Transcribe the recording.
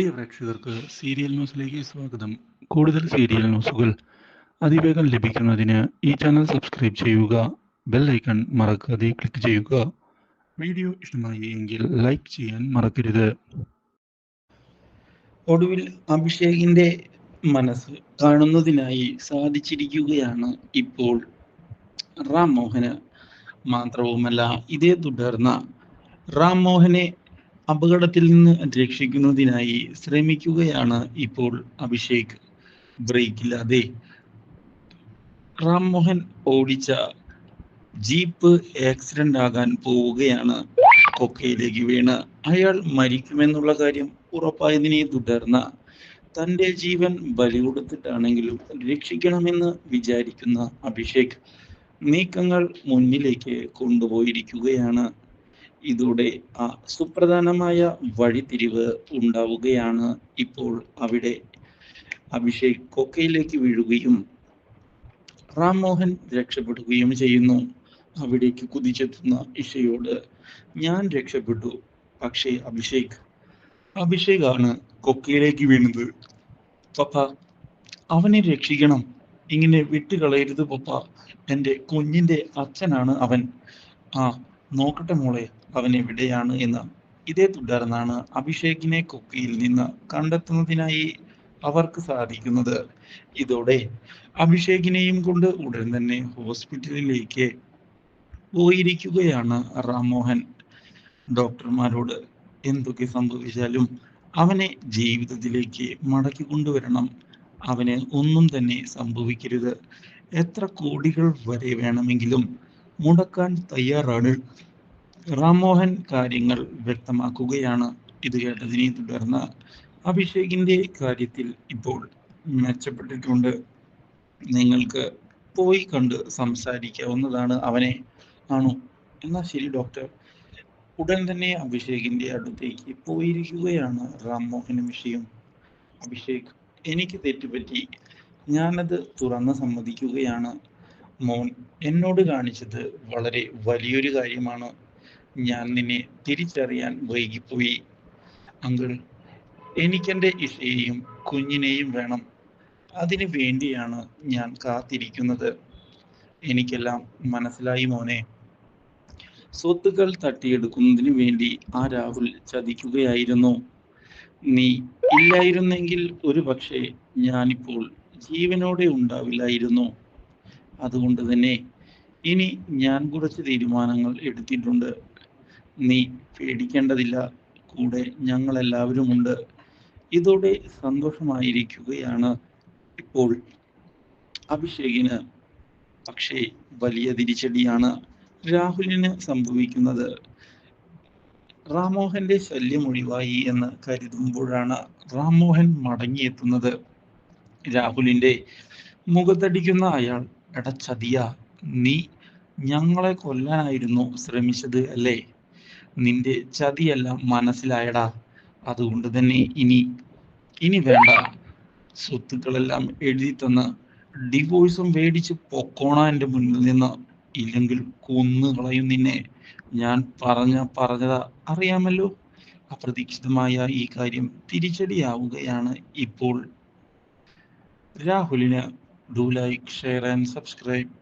പ്രിയ പ്രേക്ഷകർക്ക് സീരിയൽ ന്യൂസിലേക്ക് സ്വാഗതം. കൂടുതൽ സീരിയൽ ന്യൂസുകൾ അതിവേഗം ലഭിക്കുന്നതിന് ഈ ചാനൽ സബ്സ്ക്രൈബ് ചെയ്യുക ബെൽ ഐക്കൺ മറക്കാതെ ക്ലിക്ക് ചെയ്യുക. വീഡിയോ ഇഷ്ടമായി എങ്കിൽ ലൈക്ക് ചെയ്യാൻ മറക്കരുത്. ഒടുവിൽ അഭിഷേകിന്റെ മനസ്സ് കാണുന്നതിനായി സാധിച്ചിരിക്കുകയാണ് ഇപ്പോൾ റാം മോഹന്. മാത്രവുമല്ല ഇതേ തുടർന്ന് റാം മോഹനെ അപകടത്തിൽ നിന്ന് രക്ഷിക്കുന്നതിനായി ശ്രമിക്കുകയാണ് ഇപ്പോൾ അഭിഷേക്. ബ്രേക്കില്ലാതെ റാം മോഹൻ ഓടിച്ച ജീപ്പ് ആക്സിഡന്റ് ആകാൻ പോവുകയാണ്. കൊക്കയിലേക്ക് വീണ്. അയാൾ മരിക്കുമെന്നുള്ള കാര്യം ഉറപ്പായതിനെ തുടർന്ന് തന്റെ ജീവൻ ബലി കൊടുത്തിട്ടാണെങ്കിലും രക്ഷിക്കണമെന്ന് വിചാരിക്കുന്ന അഭിഷേക് നീക്കങ്ങൾ മുന്നിലേക്ക് കൊണ്ടുപോയിരിക്കുകയാണ്. ഇതോടെ ആ സുപ്രധാനമായ വഴിതിരിവ് ഉണ്ടാവുകയാണ് ഇപ്പോൾ അവിടെ അഭിഷേക് കൊക്കയിലേക്ക് വീഴുകയും റാം മോഹൻ രക്ഷപ്പെടുകയും ചെയ്യുന്നു. അവിടേക്ക് കുതിച്ചെത്തുന്ന ഇഷയോട് ഞാൻ രക്ഷപ്പെട്ടു പക്ഷേ അഭിഷേക് അഭിഷേകാണ് കൊക്കയിലേക്ക് വീണത്. പപ്പ അവനെ രക്ഷിക്കണം. ഇങ്ങനെ വിട്ടുകളയരുത് പപ്പ. എന്റെ കുഞ്ഞിന്റെ അച്ഛനാണ് അവൻ. ആ നോക്കട്ടെ മോളെ. അവൻ എവിടെയാണ് എന്ന്. ഇതേ തുടർന്നാണ് അഭിഷേകിനെ കൊക്കയിൽ നിന്ന് കണ്ടെത്തുന്നതിനായി അവർക്ക് സാധിക്കുന്നത്. ഇതോടെ അഭിഷേകിനെയും കൊണ്ട് ഉടൻ തന്നെ ഹോസ്പിറ്റലിലേക്ക് പോയിരിക്കുകയാണ് റാംമോഹൻ. ഡോക്ടർമാരോട് എന്തൊക്കെ സംഭവിച്ചാലും അവനെ ജീവിതത്തിലേക്ക് മടക്കി കൊണ്ടുവരണം. അവന് ഒന്നും തന്നെ സംഭവിക്കരുത്. എത്ര കോടികൾ വരെ വേണമെങ്കിലും മുടക്കാൻ തയ്യാറാണ് റാംമോഹൻ കാര്യങ്ങൾ വ്യക്തമാക്കുകയാണ് ഇത് കേട്ടതിനെ തുടർന്ന് അഭിഷേകിന്റെ കാര്യത്തിൽ ഇപ്പോൾ മെച്ചപ്പെട്ടിട്ടുണ്ട്. നിങ്ങൾക്ക് പോയി കണ്ട് സംസാരിക്കാവുന്നതാണ് അവനെ. ആണോ? എന്നാ ശരി ഡോക്ടർ ഉടൻ തന്നെ അഭിഷേകിന്റെ അടുത്തേക്ക് പോയിരിക്കുകയാണ് റാംമോഹനും വിഷയം. അഭിഷേക് എനിക്ക് തെറ്റുപറ്റി. ഞാനത് തുറന്ന് സമ്മതിക്കുകയാണ്. മോൻ എന്നോട് കാണിച്ചത് വളരെ വലിയൊരു കാര്യമാണ്. ഞാൻ നിന്നെ തിരിച്ചറിയാൻ വൈകിപ്പോയി. അങ്കിൾ എനിക്കെന്റെ ഇഷയെയും കുഞ്ഞിനെയും വേണം. അതിനു വേണ്ടിയാണ് ഞാൻ കാത്തിരിക്കുന്നത്. എനിക്കെല്ലാം മനസ്സിലായി മോനെ. സ്വത്തുക്കൾ തട്ടിയെടുക്കുന്നതിന് വേണ്ടി ആ രാഹുൽ ചതിക്കുകയായിരുന്നു. നീ ഇല്ലായിരുന്നെങ്കിൽ ഒരു പക്ഷേ ഞാനിപ്പോൾ ജീവനോടെ ഉണ്ടാവില്ലായിരുന്നു. അതുകൊണ്ട് തന്നെ ഇനി ഞാൻ കുറച്ച് തീരുമാനങ്ങൾ എടുത്തിട്ടുണ്ട്. നീ പേടിക്കേണ്ടതില്ല. കൂടെ ഞങ്ങൾ എല്ലാവരുമുണ്ട് ഇതോടെ സന്തോഷമായിരിക്കുകയാണ് ഇപ്പോൾ അഭിഷേകിന്. പക്ഷേ വലിയ തിരിച്ചടിയാണ് രാഹുലിന് സംഭവിക്കുന്നത്. റാംമോഹന്റെ ശല്യം ഒഴിവായി എന്ന് കരുതുമ്പോഴാണ് റാംമോഹൻ മടങ്ങിയെത്തുന്നത്. രാഹുലിന്റെ മുഖത്തടിക്കുന്ന അയാൾ എടച്ചതിയ നീ ഞങ്ങളെ കൊല്ലാനായിരുന്നു ശ്രമിച്ചത് അല്ലേ? നിന്റെ ചതിയെല്ലാം മനസ്സിലായടാ. അതുകൊണ്ട് തന്നെ ഇനി ഇനി വേണ്ട. സ്വത്തുക്കളെല്ലാം എഴുതി തന്ന് ഡിവോഴ്സും മേടിച്ച് പൊക്കോണ എന്റെ മുന്നിൽ നിന്ന്. ഇല്ലെങ്കിൽ കൊന്നു കളയും നിന്നെ. ഞാൻ പറഞ്ഞ പറഞ്ഞതാ അറിയാമല്ലോ. അപ്രതീക്ഷിതമായ ഈ കാര്യം തിരിച്ചടിയാവുകയാണ് ഇപ്പോൾ. രാഹുലിന് do like share and subscribe